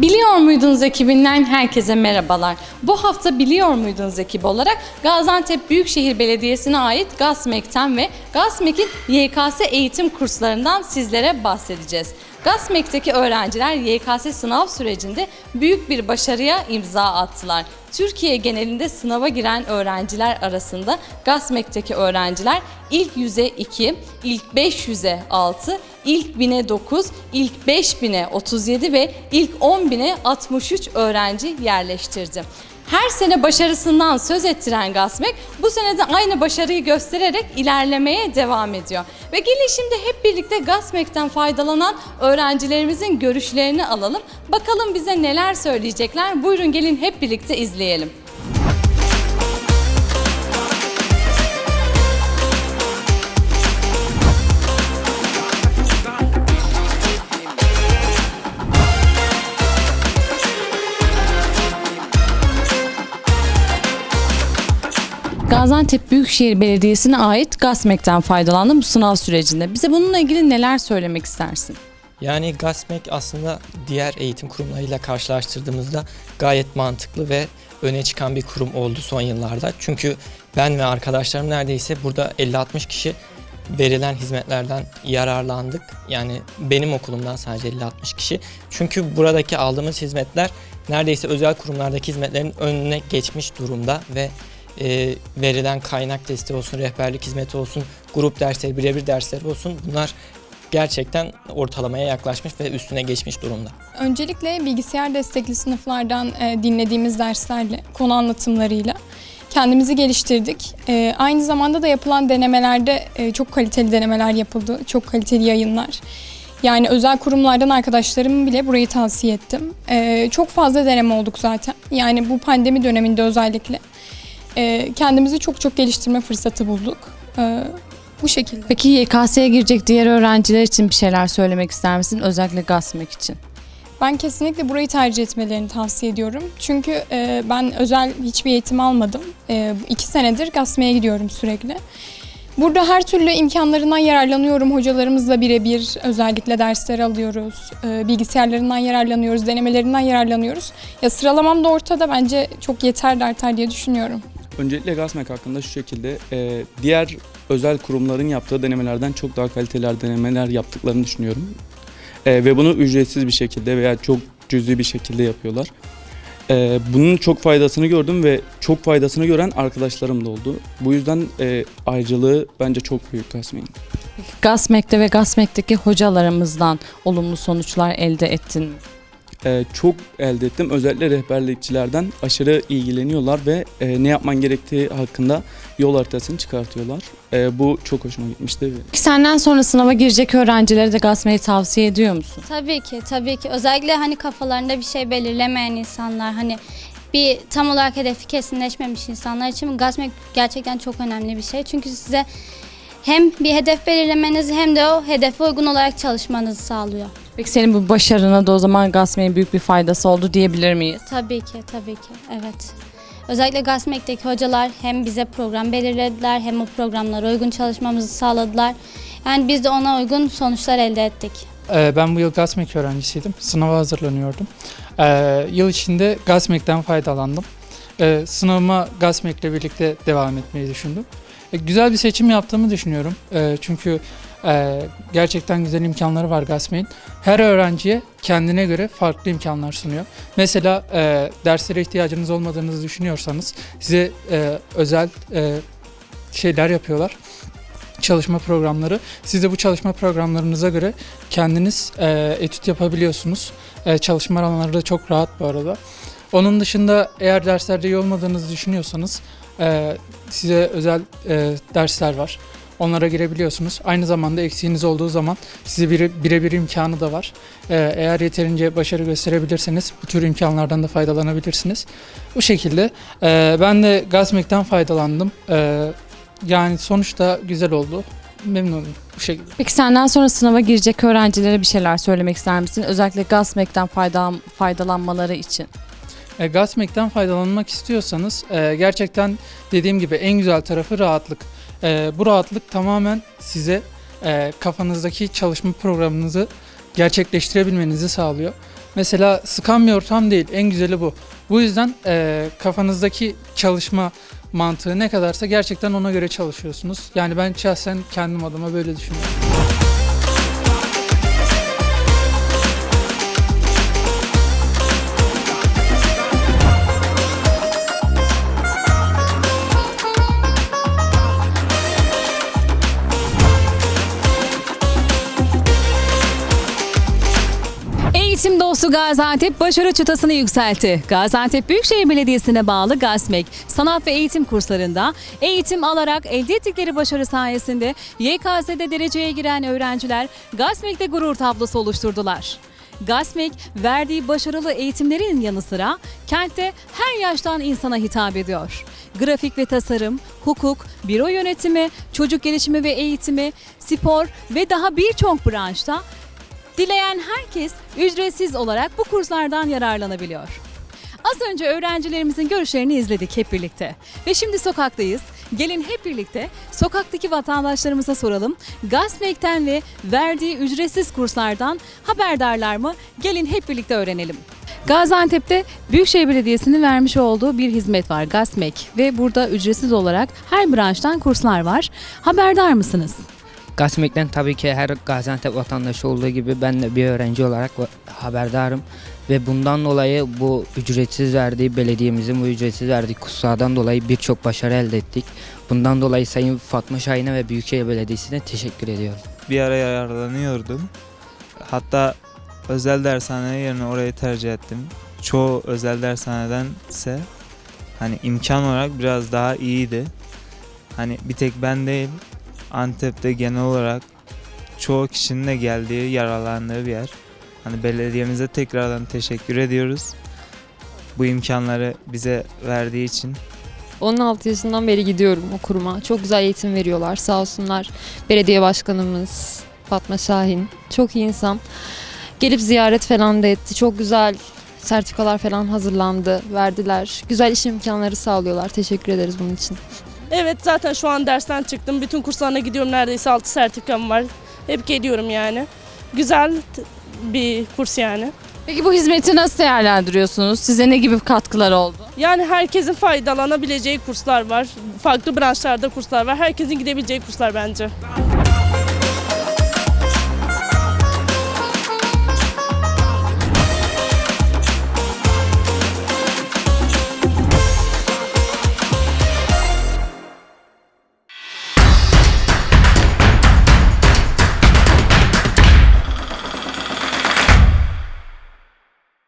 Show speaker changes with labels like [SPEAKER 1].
[SPEAKER 1] Biliyor muydunuz ekibinden herkese merhabalar. Bu hafta Biliyor muydunuz ekibi olarak Gaziantep Büyükşehir Belediyesi'ne ait GASMEK'ten ve GASMEK'in YKS eğitim kurslarından sizlere bahsedeceğiz. GASMEK'teki öğrenciler YKS sınav sürecinde büyük bir başarıya imza attılar. Türkiye genelinde sınava giren öğrenciler arasında GASMEK'teki öğrenciler ilk 100'e 2, ilk 500'e 6, ilk 1000'e 9, ilk 5000'e 37 ve ilk 10.000'e 63 öğrenci yerleştirdi. Her sene başarısından söz ettiren Gasmek bu sene de aynı başarıyı göstererek ilerlemeye devam ediyor. Ve gelin şimdi hep birlikte Gasmek'ten faydalanan öğrencilerimizin görüşlerini alalım. Bakalım bize neler söyleyecekler. Buyurun gelin hep birlikte izleyelim. Gaziantep Büyükşehir Belediyesi'ne ait GASMEK'ten faydalandım bu sınav sürecinde. Bize bununla ilgili neler söylemek istersin?
[SPEAKER 2] Yani GASMEK aslında diğer eğitim kurumlarıyla karşılaştırdığımızda gayet mantıklı ve öne çıkan bir kurum oldu son yıllarda. Çünkü ben ve arkadaşlarım neredeyse burada 50-60 kişi verilen hizmetlerden yararlandık. Yani benim okulumdan sadece 50-60 kişi. Çünkü buradaki aldığımız hizmetler neredeyse özel kurumlardaki hizmetlerin önüne geçmiş durumda ve e, verilen kaynak desteği olsun, rehberlik hizmeti olsun, grup dersleri, birebir dersleri olsun bunlar gerçekten ortalamaya yaklaşmış ve üstüne geçmiş durumda.
[SPEAKER 3] Öncelikle bilgisayar destekli sınıflardan e, dinlediğimiz derslerle, konu anlatımlarıyla kendimizi geliştirdik. E, aynı zamanda da yapılan denemelerde e, çok kaliteli denemeler yapıldı, çok kaliteli yayınlar. Yani özel kurumlardan arkadaşlarım bile burayı tavsiye ettim. E, çok fazla deneme olduk zaten. Yani bu pandemi döneminde özellikle e, kendimizi çok çok geliştirme fırsatı bulduk. E, bu şekilde.
[SPEAKER 1] Peki YKS'ye girecek diğer öğrenciler için bir şeyler söylemek ister misin? Özellikle GASMEK için.
[SPEAKER 3] Ben kesinlikle burayı tercih etmelerini tavsiye ediyorum. Çünkü e, ben özel hiçbir eğitim almadım. E, iki senedir GASME'ye gidiyorum sürekli. Burada her türlü imkanlarından yararlanıyorum. Hocalarımızla birebir özellikle dersler alıyoruz. E, bilgisayarlarından yararlanıyoruz, denemelerinden yararlanıyoruz. Ya sıralamam da ortada bence çok yeter artar diye düşünüyorum.
[SPEAKER 4] Öncelikle GASMEK hakkında şu şekilde e, diğer özel kurumların yaptığı denemelerden çok daha kaliteli denemeler yaptıklarını düşünüyorum. E, ve bunu ücretsiz bir şekilde veya çok cüzi bir şekilde yapıyorlar. E, bunun çok faydasını gördüm ve çok faydasını gören arkadaşlarım da oldu. Bu yüzden e, ayrıcalığı bence çok büyük GASMEK'in.
[SPEAKER 1] GASMEK'te ve GASMEK'teki hocalarımızdan olumlu sonuçlar elde ettin mi?
[SPEAKER 4] E, çok elde ettim. Özellikle rehberlikçilerden aşırı ilgileniyorlar ve e, ne yapman gerektiği hakkında yol haritasını çıkartıyorlar. E, bu çok hoşuma gitmişti.
[SPEAKER 1] Senden sonra sınava girecek öğrencilere de GASMEK'i tavsiye ediyor musun?
[SPEAKER 5] Tabii ki, tabii ki. Özellikle hani kafalarında bir şey belirlemeyen insanlar, hani bir tam olarak hedefi kesinleşmemiş insanlar için GASMEK gerçekten çok önemli bir şey. Çünkü size hem bir hedef belirlemenizi hem de o hedefe uygun olarak çalışmanızı sağlıyor.
[SPEAKER 1] Peki senin bu başarına da o zaman GASMEK'in büyük bir faydası oldu diyebilir miyiz?
[SPEAKER 5] Tabii ki, tabii ki. Evet. Özellikle GASMEK'teki hocalar hem bize program belirlediler hem o programlara uygun çalışmamızı sağladılar. Yani biz de ona uygun sonuçlar elde ettik.
[SPEAKER 6] Ee, Ben bu yıl GASMEK öğrencisiydim. Sınava hazırlanıyordum. Ee, Yıl içinde GASMEK'ten faydalandım. Ee, Sınavıma GASMEK'le birlikte devam etmeyi düşündüm. Ee, Güzel bir seçim yaptığımı düşünüyorum. Ee, Çünkü e, gerçekten güzel imkanları var GASMEK'in. Her öğrenciye kendine göre farklı imkanlar sunuyor. Mesela e, derslere ihtiyacınız olmadığınızı düşünüyorsanız size e, özel e, şeyler yapıyorlar çalışma programları. Siz de bu çalışma programlarınıza göre kendiniz e, etüt yapabiliyorsunuz. E, çalışma alanları da çok rahat bu arada. Onun dışında eğer derslerde iyi olmadığınızı düşünüyorsanız e, size özel e, dersler var. Onlara girebiliyorsunuz. Aynı zamanda eksiğiniz olduğu zaman size bire- birebir imkanı da var. E, eğer yeterince başarı gösterebilirseniz bu tür imkanlardan da faydalanabilirsiniz. Bu şekilde e, ben de Gazmek'ten faydalandım. E, yani sonuçta güzel oldu. Memnunum bu şekilde.
[SPEAKER 1] Peki senden sonra sınava girecek öğrencilere bir şeyler söylemek ister misin? Özellikle GASMEK'ten faydalan, faydalanmaları için.
[SPEAKER 6] E, Gasmek'ten faydalanmak istiyorsanız e, gerçekten dediğim gibi en güzel tarafı rahatlık. E, bu rahatlık tamamen size e, kafanızdaki çalışma programınızı gerçekleştirebilmenizi sağlıyor. Mesela sıkan bir ortam değil. En güzeli bu. Bu yüzden e, kafanızdaki çalışma mantığı ne kadarsa gerçekten ona göre çalışıyorsunuz. Yani ben şahsen kendim adıma böyle düşünüyorum.
[SPEAKER 7] Eğitim dostu Gaziantep başarı çıtasını yükseltti. Gaziantep Büyükşehir Belediyesi'ne bağlı GASMEK sanat ve eğitim kurslarında eğitim alarak elde ettikleri başarı sayesinde YKS'de dereceye giren öğrenciler GASMEK'te gurur tablosu oluşturdular. GASMEK verdiği başarılı eğitimlerin yanı sıra kentte her yaştan insana hitap ediyor. Grafik ve tasarım, hukuk, büro yönetimi, çocuk gelişimi ve eğitimi, spor ve daha birçok branşta Dileyen herkes ücretsiz olarak bu kurslardan yararlanabiliyor. Az önce öğrencilerimizin görüşlerini izledik hep birlikte. Ve şimdi sokaktayız. Gelin hep birlikte sokaktaki vatandaşlarımıza soralım. Gasmek'ten ve verdiği ücretsiz kurslardan haberdarlar mı? Gelin hep birlikte öğrenelim. Gaziantep'te Büyükşehir Belediyesi'nin vermiş olduğu bir hizmet var Gasmek ve burada ücretsiz olarak her branştan kurslar var. Haberdar mısınız?
[SPEAKER 8] Gasmek'ten tabii ki her Gaziantep vatandaşı olduğu gibi ben de bir öğrenci olarak haberdarım. Ve bundan dolayı bu ücretsiz verdiği, belediyemizin bu ücretsiz verdiği kurslardan dolayı birçok başarı elde ettik. Bundan dolayı Sayın Fatma Şahin'e ve Büyükşehir Belediyesi'ne teşekkür ediyorum.
[SPEAKER 9] bir ara yararlanıyordum. Hatta özel dershane yerine orayı tercih ettim. Çoğu özel dershanedense hani imkan olarak biraz daha iyiydi. Hani bir tek ben değil Antep'te genel olarak çoğu kişinin de geldiği, yararlandığı bir yer. Hani belediyemize tekrardan teşekkür ediyoruz. Bu imkanları bize verdiği için
[SPEAKER 10] 16 yaşından beri gidiyorum o kuruma. Çok güzel eğitim veriyorlar sağ olsunlar. Belediye başkanımız Fatma Şahin çok iyi insan. Gelip ziyaret falan da etti. Çok güzel sertifikalar falan hazırlandı, verdiler. Güzel iş imkanları sağlıyorlar. Teşekkür ederiz bunun için.
[SPEAKER 11] Evet zaten şu an dersten çıktım. Bütün kurslarına gidiyorum. Neredeyse 6 sertifikam var. Hep geliyorum yani. Güzel bir kurs yani.
[SPEAKER 1] Peki bu hizmeti nasıl değerlendiriyorsunuz? Size ne gibi katkılar oldu?
[SPEAKER 11] Yani herkesin faydalanabileceği kurslar var. Farklı branşlarda kurslar var. Herkesin gidebileceği kurslar bence.